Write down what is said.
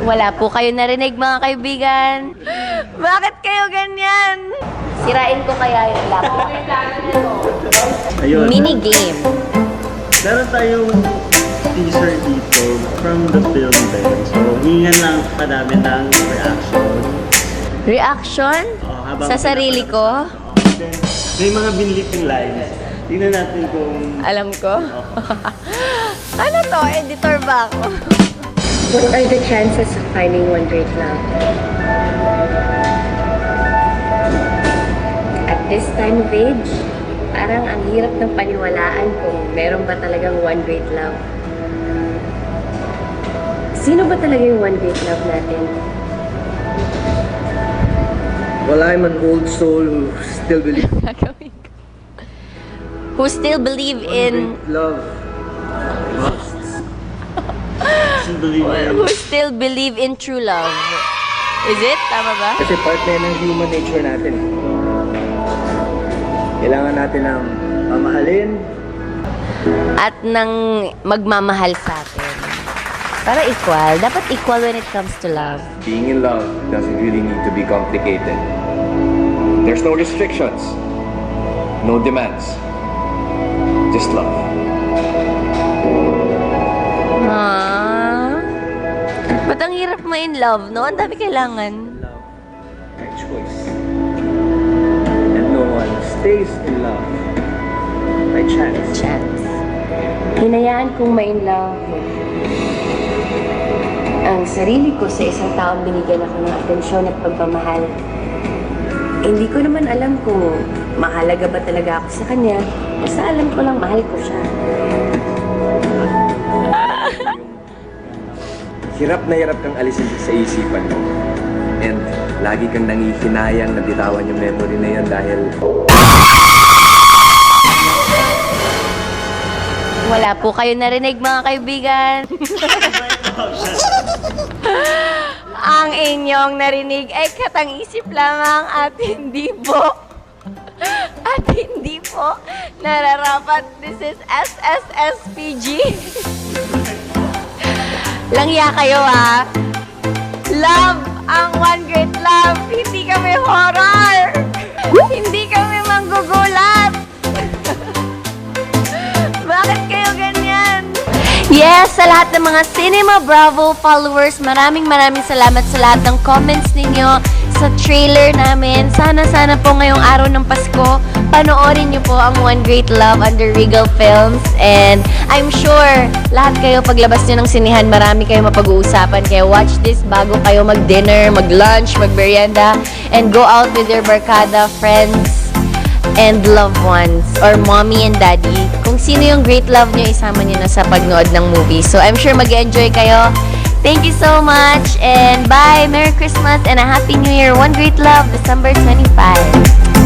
Wala po kayo narinig mga kaibigan. Bakit kayo ganyan? Sirain ko kaya yung laptop. Ayun. Mini game. Meron tayong teaser dito from the film din. So, hingan lang pa namin ng reaction. Reaction? Oh, habang Sa sarili ko? Then, may mga binliping lines. Tingnan natin kung... Alam ko. ano to? Editor ba ako? What are the chances of finding one great love? At this time of age, parang ang hirap ng paniwalaan kung meron ba talagang one great love. Sino ba talaga yung one great love natin? Well, I'm an old soul who still believes. Who still believe in... in love. Still believe in- Who still believe in true love. Is it? Tama ba? Kasi part na yan ng human nature natin. Kailangan natin ng mamahalin, At nang magmamahal sa atin. Para equal. Dapat equal when it comes to love. Being in love doesn't really need to be complicated. There's no restrictions, no demands, just love. Ah. Ba't ang hirap mo in love, no? Ang dami kailangan. love by choice. And no one stays in love by chance. Chance. Hinayaan kong ma-in love ang sarili ko sa isang taong binigyan ako ng atensyon at pagmamahal. Hindi ko naman alam kung mahalaga ba talaga ako sa kanya. Basta alam ko lang mahal ko siya. Hirap na hirap kang alisin sa isipan mo. And lagi kang nangihinayang na bitawan yung memory na yan dahil Wala po kayo narinig mga kaibigan. Ang inyong narinig ay katang-isip lamang at hindi po at hindi po nararapat. This is SSSPG. Langya kayo ah. Love ang one great love. Hindi kami horror. Hindi kami manggugulat. Bakit kayo ganyan? Yes, sa lahat ng mga Cinema Bravo followers, maraming maraming salamat sa lahat ng comments ninyo sa trailer namin. Sana, sana po ngayong araw ng Pasko, panoorin niyo po ang One Great Love under Regal Films. And I'm sure, lahat kayo paglabas niyo ng sinihan, marami kayo mapag-uusapan. Kaya watch this bago kayo mag-dinner, mag-lunch, mag-merienda, and go out with your barkada, friends, and loved ones or mommy and daddy. Kung sino yung great love nyo, isama nyo na sa pagnood ng movie. So, I'm sure mag-enjoy kayo. Thank you so much and bye! Merry Christmas and a Happy New Year! One Great Love, December 25.